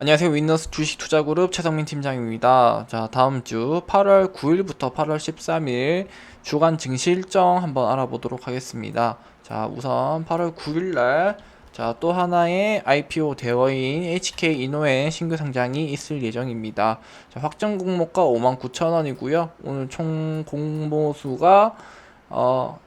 안녕하세요. 윈너스 주식 투자 그룹 최성민 팀장입니다. 자, 다음 주 8월 9일부터 8월 13일 주간 증시 일정 한번 알아보도록 하겠습니다. 자, 우선 8월 9일 날 자, 또 하나의 IPO 대어인 HK 이노의 신규 상장이 있을 예정입니다. 자, 확정 공모가 59,000원이고요. 오늘 총 공모수가 어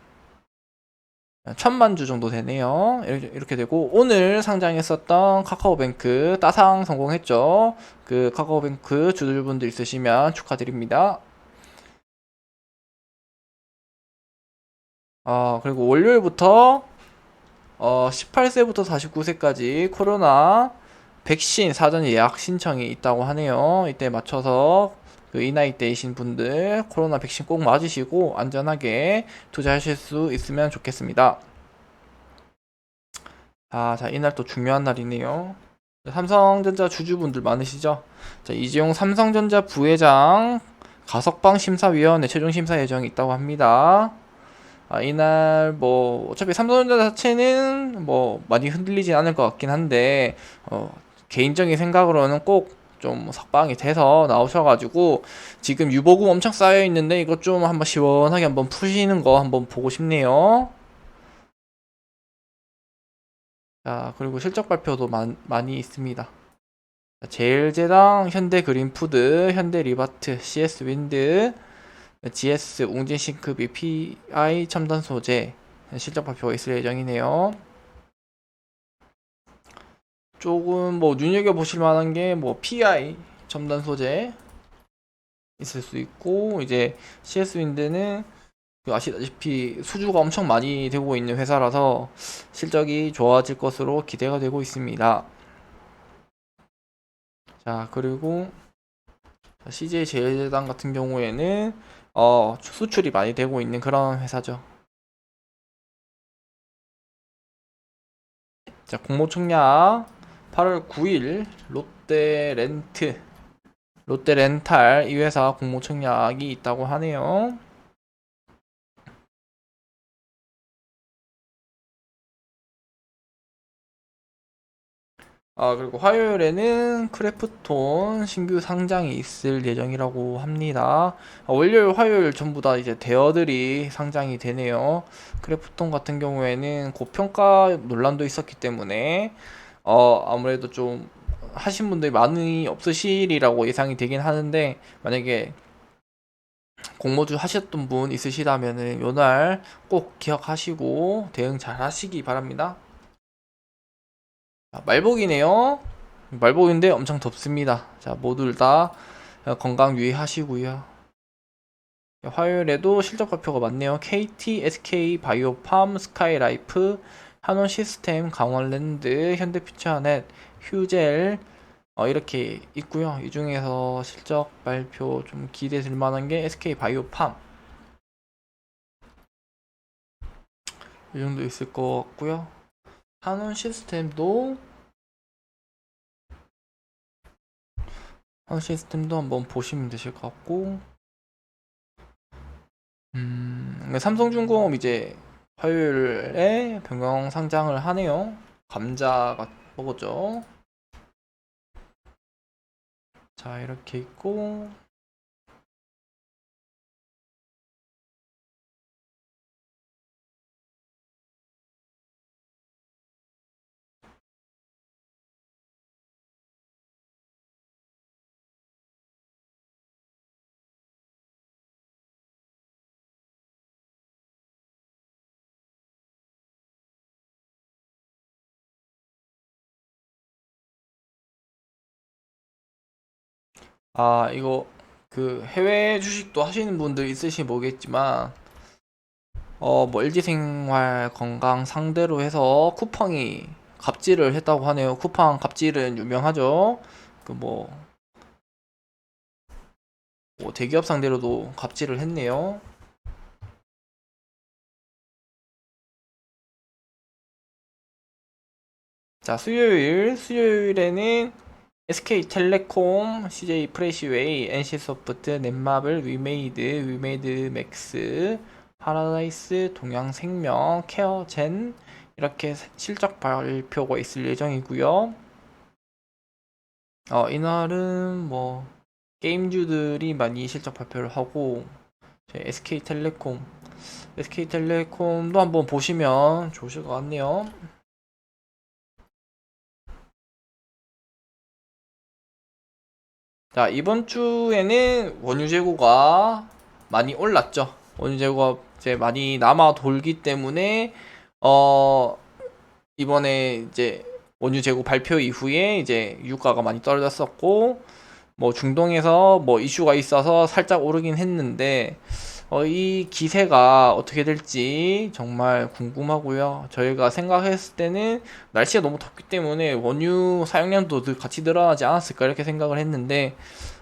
천만 주 정도 되네요. 이렇게, 되고 오늘 상장했었던 카카오뱅크 따상 성공했죠. 그 카카오뱅크 주들분들 있으시면 축하드립니다. 어, 그리고 월요일부터 어, 18세부터 49세까지 코로나 백신 사전 예약 신청이 있다고 하네요. 이때 맞춰서 그 이 나이 대이신 분들 코로나 백신 꼭 맞으시고 안전하게 투자하실 수 있으면 좋겠습니다. 아, 자, 이날 또 중요한 날이네요. 삼성전자 주주분들 많으시죠? 자, 이재용 삼성전자 부회장 가석방 심사위원회 최종 심사 예정이 있다고 합니다. 아, 이날 뭐 어차피 삼성전자 자체는 뭐 많이 흔들리진 않을 것 같긴 한데 어, 개인적인 생각으로는 꼭 좀 석방이 돼서 나오셔가지고 지금 유보금 엄청 쌓여 있는데 이거 좀 한번 시원하게 한번 푸시는 거 한번 보고 싶네요. 자, 그리고 실적 발표도 많, 많이 있습니다. 제일제당, 현대그린푸드, 현대리바트, CS윈드, GS, 웅진싱크비, PI 첨단 소재 실적 발표가 있을 예정이네요. 조금 뭐 눈여겨 보실 만한 게 뭐 PI 첨단 소재 있을 수 있고 이제 CS 윈드는 그 아시다시피 수주가 엄청 많이 되고 있는 회사라서 실적이 좋아질 것으로 기대가 되고 있습니다. 자 그리고 CJ 제일제당 같은 경우에는 어, 수출이 많이 되고 있는 그런 회사죠. 자 공모총약 8월 9일 롯데 렌트 롯데 렌탈 이 회사 공모 청약이 있다고 하네요. 아, 그리고 화요일에는 크래프톤 신규 상장이 있을 예정이라고 합니다. 아, 월요일, 화요일 전부 다 이제 대어들이 상장이 되네요. 크래프톤 같은 경우에는 고평가 논란도 있었기 때문에 어, 아무래도 좀 하신 분들이 많이 없으시리라고 예상이 되긴 하는데 만약에 공모주 하셨던 분 있으시다면은 요날 꼭 기억하시고 대응 잘 하시기 바랍니다. 자, 말복이네요. 말복인데 엄청 덥습니다. 자, 모두 다 건강 유의하시고요. 화요일에도 실적 발표가 많네요. KT, SK, 바이오팜, 스카이라이프, 한원 시스템, 강원랜드, 현대퓨처넷, 휴젤 어, 이렇게 있고요. 이 중에서 실적 발표 좀 기대될 만한 게 SK 바이오팜 이 정도 있을 것 같고요. 한원 시스템도 한원 시스템도 한번 보시면 되실 것 같고 음, 삼성중공업 이제 화요일에 변경 상장을 하네요. 감자가 먹었죠. 자, 이렇게 있고 아, 이거 그 해외 주식도 하시는 분들 있으시 모르겠지만 어, 뭐 LG생활 건강 상대로 해서 쿠팡이 갑질을 했다고 하네요. 쿠팡 갑질은 유명하죠. 그 뭐, 뭐 대기업 상대로도 갑질을 했네요. 자, 수요일, 수요일에는 SK텔레콤, CJ 프레시웨이, NC소프트, 넷마블, 위메이드, 위메이드 맥스, 파라다이스, 동양생명, 케어젠 이렇게 실적 발표가 있을 예정이고요. 어, 이날은 뭐 게임주들이 많이 실적 발표를 하고 SK텔레콤 SK텔레콤도 한번 보시면 좋으실 것 같네요. 자, 이번 주에는 원유 재고가 많이 올랐죠. 원유 재고가 이제 많이 남아 돌기 때문에 어 이번에 이제 원유 재고 발표 이후에 이제 유가가 많이 떨어졌었고 뭐 중동에서 뭐 이슈가 있어서 살짝 오르긴 했는데 어, 이 기세가 어떻게 될지 정말 궁금하고요. 저희가 생각했을 때는 날씨가 너무 덥기 때문에 원유 사용량도 늘 같이 늘어나지 않았을까 이렇게 생각을 했는데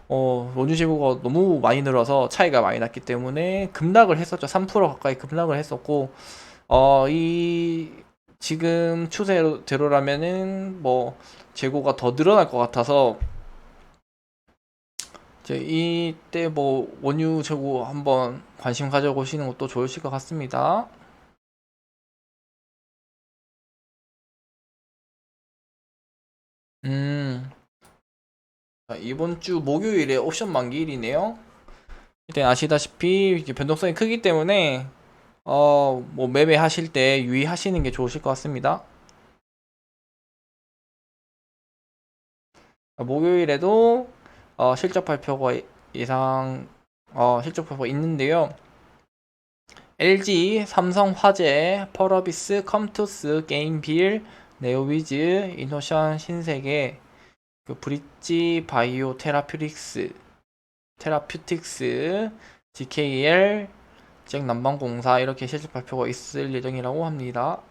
어, 원유 재고가 너무 많이 늘어서 차이가 많이 났기 때문에 급락을 했었죠. 3% 가까이 급락을 했었고 어, 이 지금 추세대로라면은 뭐 재고가 더 늘어날 것 같아서 이제 이때 뭐 원유 재고 한번 관심 가져보시는 것도 좋으실 것 같습니다. 음, 자, 이번 주 목요일에 옵션 만기일이네요. 일단 아시다시피 이제 변동성이 크기 때문에 어, 뭐 매매하실 때 유의하시는 게 좋으실 것 같습니다. 목요일에도 어, 실적 발표가 예상 어, 실적 발표가 있는데요. LG, 삼성화재, 펄어비스, 컴투스, 게임빌, 네오위즈, 이노션, 신세계, 그 브릿지 바이오 테라퓨틱스, 테라퓨틱스, GKL, 지역 난방공사 이렇게 실적 발표가 있을 예정이라고 합니다.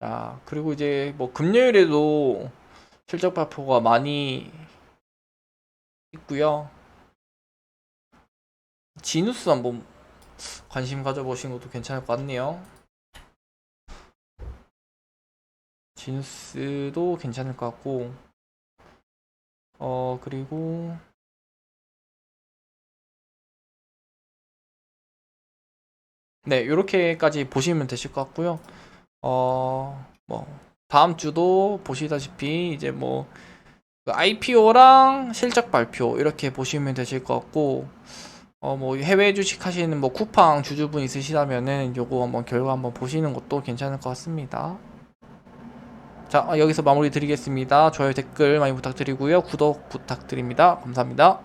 자, 그리고 이제 뭐 금요일에도 실적 발표가 많이 있고요. 지누스 한번 관심 가져보시는 것도 괜찮을 것 같네요. 지누스도 괜찮을 것 같고, 어, 그리고, 네, 요렇게까지 보시면 되실 것 같고요. 어, 뭐, 다음 주도 보시다시피 이제 뭐, IPO랑 실적 발표 이렇게 보시면 되실 것 같고, 어, 뭐, 해외 주식 하시는 뭐, 쿠팡 주주분 있으시다면은 요거 한번 결과 한번 보시는 것도 괜찮을 것 같습니다. 자, 어, 여기서 마무리 드리겠습니다. 좋아요, 댓글 많이 부탁드리고요. 구독 부탁드립니다. 감사합니다.